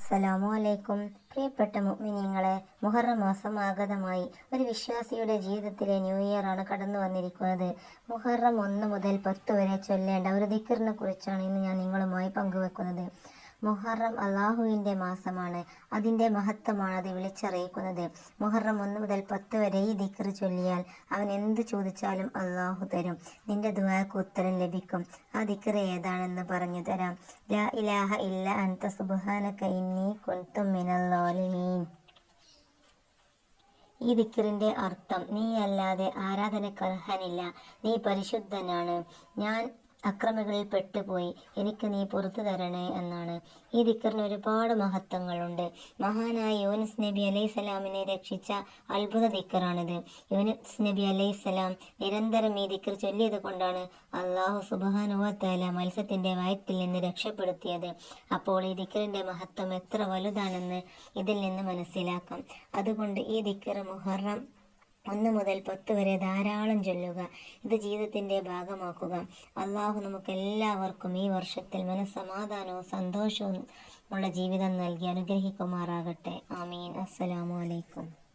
അസ്സലാമു അലൈക്കും. പ്രിയപ്പെട്ട മുഅ്മിനീങ്ങളെ മുഹറം മാസം ആഗതമായി. ഒരു വിശ്വാസിയുടെ ജീവിതത്തിലെ ന്യൂ ഇയർ ആണ് കടന്നു വന്നിരിക്കുന്നത്. മുഹറം ഒന്ന് മുതൽ പത്ത് വരെ ചൊല്ലേണ്ട ഒരു ദിക്കറിനെ കുറിച്ചാണ് ഇന്ന് ഞാൻ നിങ്ങളുമായി പങ്കുവെക്കുന്നത്. മുഹറം അള്ളാഹുവിന്റെ മാസമാണ്. അതിന്റെ മഹത്വമാണ് അത് വിളിച്ചറിയിക്കുന്നത്. മുഹറം ഒന്ന് മുതൽ പത്ത് വരെ ഈ ദിക്കർ ചൊല്ലിയാൽ അവൻ എന്ത് ചോദിച്ചാലും അള്ളാഹു തരും. നിന്റെ ദുവാക്ക് ഉത്തരം ലഭിക്കും. ആ ദിക്കർ ഏതാണെന്ന് പറഞ്ഞു തരാം. ലാ ഇലാഹ ഇല്ല അൻത സുബ്ഹാനക ഇന്നി ളാലിമീൻ. ഈ ദിക്കറിന്റെ അർത്ഥം നീ അല്ലാതെ ആരാധനക്കർഹനില്ല. നീ പരിശുദ്ധനാണ്. ഞാൻ അക്രമികളിൽ പെട്ടുപോയി. എനിക്ക് നീ പുറത്തു തരണേ എന്നാണ്. ഈ ദിക്കറിന് ഒരുപാട് മഹത്വങ്ങളുണ്ട്. മഹാനായ യൂനിസ് നബി അലൈഹി സ്വലാമിനെ രക്ഷിച്ച അത്ഭുത ദിക്കറാണിത്. യൂനിസ് നബി അലൈഹി സ്വലാം നിരന്തരം ഈ ദിക്കർ ചൊല്ലിയത് കൊണ്ടാണ് അള്ളാഹു സുബാനുവത്തല മത്സ്യത്തിന്റെ വയറ്റിൽ നിന്ന് രക്ഷപ്പെടുത്തിയത്. അപ്പോൾ ഈ ദിക്കറിന്റെ മഹത്വം എത്ര വലുതാണെന്ന് ഇതിൽ നിന്ന് മനസ്സിലാക്കാം. അതുകൊണ്ട് ഈ ദിക്കർ മുഹറം ഒന്ന് മുതൽ പത്ത് വരെ ധാരാളം ചൊല്ലുക. ഇത് ജീവിതത്തിന്റെ ഭാഗമാക്കുക. അള്ളാഹു നമുക്ക് എല്ലാവർക്കും ഈ വർഷത്തിൽ മനസ്സമാധാനവും സന്തോഷവും ഉള്ള ജീവിതം നൽകി അനുഗ്രഹിക്കുമാറാകട്ടെ. ആമീൻ. അസ്സലാമു അലൈക്കും.